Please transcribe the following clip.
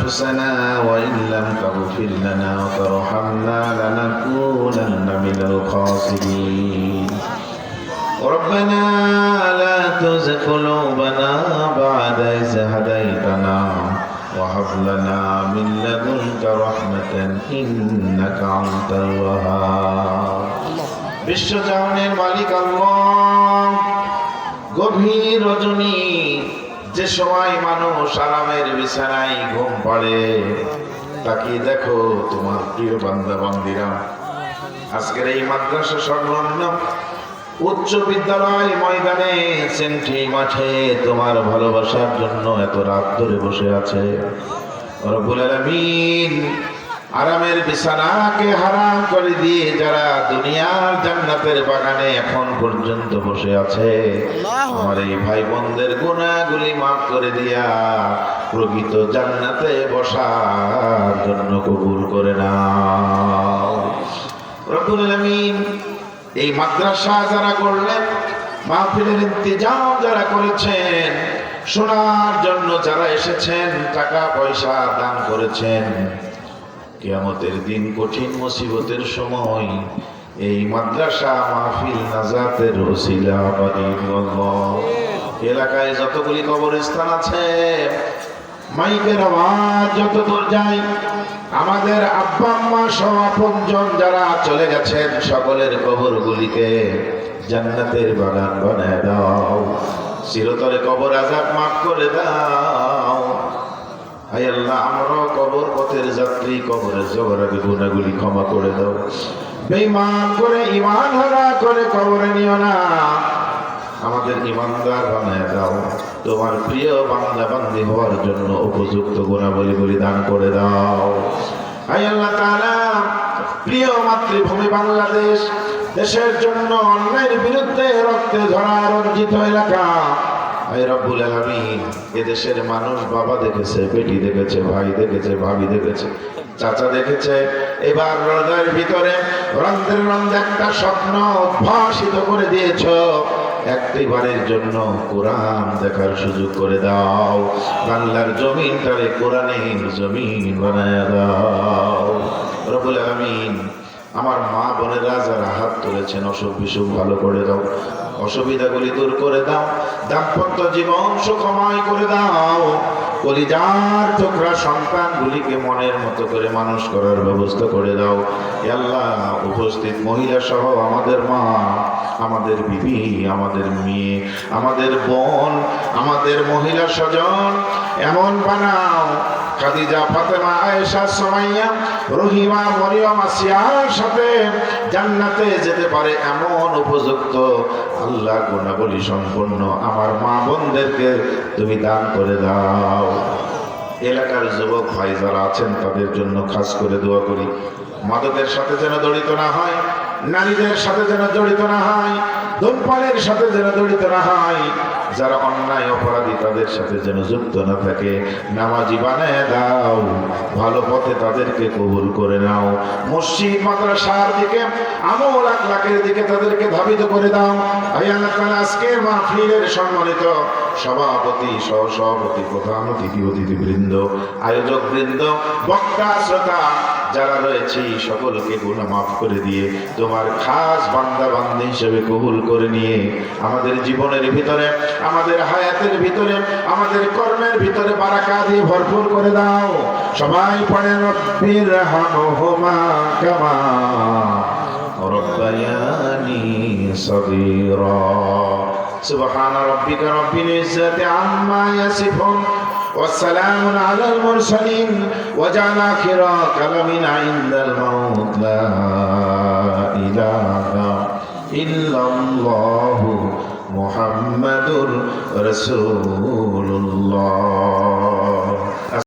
أنفسنا وإن لم تغفر لنا وترحمنا لنكونن من الخاسرين ربنا لا تزغ قلوبنا بعد إذ هديتنا وهب لنا من لدنك رحمة إنك أنت الوهاب বিশ্বজাহানের মালিক আল্লাহ গভীর রজনী যে সময় মানুষ আরামের বিছানায় ঘুম পড়ে তাকে দেখো তোমার প্রিয় বান্দা বান্দিরা আজকের এই মাদ্রাসা সংলগ্ন উচ্চ বিদ্যালয় ময়দানে, সেন্ট্রি মাঠে তোমার ভালোবাসার জন্য এত রাত ধরে বসে আছে। রবুল আলামিন আরামের বিছানাকে হারাম করে দিয়ে যারা দুনিয়ার জান্নাতের বাগানে এখন পর্যন্ত বসে আছে আমার এই ভাই বোনদের গুণাগুলি মাফ করে দিয়া প্রকৃত জান্নাতে বসার জন্য কবুল করে রব্বুল আলামিন এই মাদ্রাসা যারা করলেন মাহফিলের ইন্তজাম যারা করেছেন শোনার জন্য যারা এসেছেন টাকা পয়সা দান করেছেন কিয়ামতের দিন কঠিন মুসিবতের সময়। এই মাদ্রাসা মাহফিল নাজাতের ওসিলা এলাকায় যতগুলি কবরস্থান আছে, মাইকের আওয়াজ যত দূর যায়, আমাদের আব্বা আম্মা সহ আপনজন যারা চলে গেছেন, সকলের কবরগুলিকে জান্নাতের বাগান বানায় দাও। চিরতরে কবর আজাব মাফ করে দাও। হাই আল্লাহ আমরাও কবর পথের যাত্রী, কবরের জগরাগে গুণাগুলি ক্ষমা করে দাও। বেঈমান করে ইমান হারা করে কবরে নিও না। আমাদের ইমানদার বানায় দাও। তোমার প্রিয় বান্দা বান্দি হওয়ার জন্য উপযুক্ত গুণাবলী গুলি দান করে দাও। হাই আল্লাহ তাআলা, প্রিয় মাতৃভূমি বাংলাদেশ, দেশের জন্য অন্যায়ের বিরুদ্ধে রক্তে ধরা রঞ্জিত এলাকা। রব্বুল আলামিন, এদেশের মানুষ বাবা দেখেছে, বেটি দেখেছে, ভাই দেখেছে, ভাবি দেখেছে, চাচা দেখেছে। এবার হৃদয়ের ভিতরে রন্ধ্রে রন্ধ্রে একটা স্বপ্ন উদ্ভাসিত করে দিয়েছ। একটি বারের জন্য কোরআন দেখার সুযোগ করে দাও। বাংলার জমিনটারে কোরআনের জমিন বানায় দাও। রব্বুল আলামিন, আমার মা বোনেরা যারা হাত তুলেছেন অসুখ বিসুখ ভালো করে দাও। অসুবিধাগুলি দূর করে দাও। দাম্পত্য জীবন সুখময় করে দাও। কলিজার টুকরা সন্তানগুলিকে মনের মতো করে মানুষ করার ব্যবস্থা করে দাও। আল্লাহ, উপস্থিত মহিলা সহ আমাদের মা, আমাদের বিবি, আমাদের মেয়ে, আমাদের বোন, আমাদের মহিলা স্বজন, এমন বানাও। খাদিজা, ফাতেমা, আয়েশা, সুমাইয়া, রহিমা, মরিয়ম, আসিয়ার সাথে জান্নাতে যেতে পারে এমন উপযুক্ত আল্লাহ গুণাবলী সম্পন্ন। আমার মা বোনদেরকে তুমি দান করে দাও। এলাকার যুবক ভাই যারা আছেন, তাদের জন্য খাস করে দোয়া করি। মাদকের সাথে যেন জড়িত না হয়, নারীদের সাথে যেন জড়িত না হয় ধূমপানের সাথে যেন জড়িত না হয়, যারা অন্যায়, অপরাধী, তাদের সাথে যেন যুক্ত না থাকে। নামাজি বানায় দাও। ভালো পথে তাদেরকে কবুল করে নাও। মসজিদ, মাদ্রাসার দিকে, আমল আখলাকের দিকে তাদেরকে ধাবিত করে দাও। আল্লাহ আজকের মাহফিলের সম্মানিত সভাপতি সহ সভাপতি প্রধান অতিথি, অতিথিবৃন্দ আয়োজক বৃন্দ বক্তা, শ্রোতা, যারা রয়েছে সকলকে গুণা মাফ করে দিয়ে তোমার খাস বান্দা বান্দি হিসেবে কবুল করে নিয়ে আমাদের জীবনের ভিতরে, আমাদের হায়াতের ভিতরে, আমাদের কর্মের ভিতরে বারাকা দিয়ে ভরপুর করে দাও। সবাই পড়ে রব্বির হামহুমা কামা রব্বায়ানি সগীরা। سبحان ربك رب العزة عما يصفون والسلام على المرسلين وجعل آخر كلامنا عند الموت لا إله إلا الله محمد رسول الله